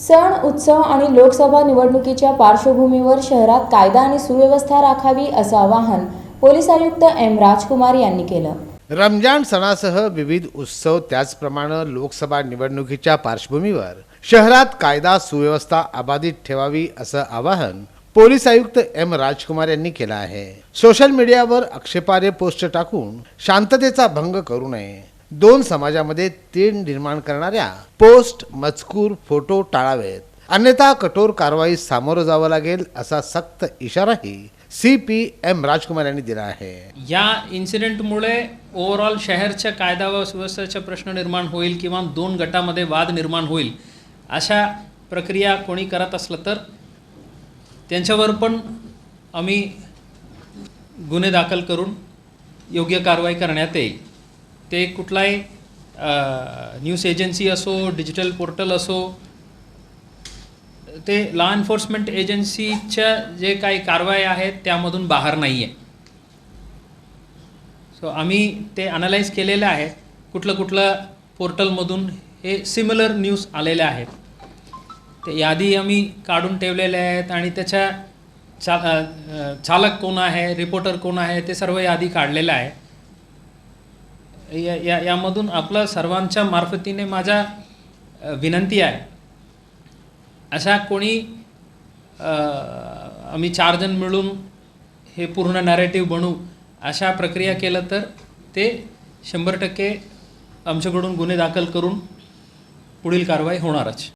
सण उत्सव आणि लोकसभा निवडणुकीच्या पार्श्वभूमीवर शहरात कायदा आणि सुव्यवस्था राखावी असं आवाहन पोलीस आयुक्त एम राजकुमार यांनी केलं. रमजान सणासह विविध उत्सव त्याचप्रमाणे लोकसभा निवडणुकीच्या पार्श्वभूमीवर शहरात कायदा सुव्यवस्था अबाधित ठेवावी असं आवाहन पोलीस आयुक्त एम राजकुमार यांनी केलं आहे. सोशल मीडियावर आक्षेपार्ह पोस्ट टाकून शांततेचा भंग करू नये. दोन समाजामध्ये तीन निर्माण करणाऱ्या पोस्ट मजकूर फोटो टाळावेत. अन्यथा कठोर कारवाई सामोरं जावं लागेल असा सक्त इशाराही सी पी एम राजकुमार यांनी दिला आहे. या इन्सिडेंटमुळे ओव्हरऑल शहरच्या कायदा व सुव्यवस्थेचा प्रश्न निर्माण होईल किंवा दोन गटामध्ये वाद निर्माण होईल अशा प्रक्रिया कोणी करत असलं तर त्यांच्यावर पण आम्ही गुन्हे दाखल करून योग्य कारवाई करण्यात येईल. ते कुठलाही न्यूज एजन्सी असो डिजिटल पोर्टल असो ते लॉ एन्फोर्समेंट एजन्सीच्या जे काही कारवाई आहेत त्यामधून बाहेर नाही आहे सो आम्ही ते अनालाइज केलेलं आहे कुठलं कुठलं पोर्टलमधून हे सिमिलर न्यूज आलेल्या आहेत. ते यादी आम्ही काढून ठेवलेल्या आहेत आणि त्याच्या चा चालक कोण आहे रिपोर्टर कोण आहे ते सर्व यादी काढलेलं आहे. या या यामधून आपलं सर्वांच्या मार्फतीने माझ्या विनंती आहे. अशा कोणी आम्ही चार जण मिळून हे पूर्ण नॅरेटिव्ह बनू अशा प्रक्रिया केलं तर ते शंभर टक्के आमच्याकडून गुन्हे दाखल करून पुढील कारवाई होणारच.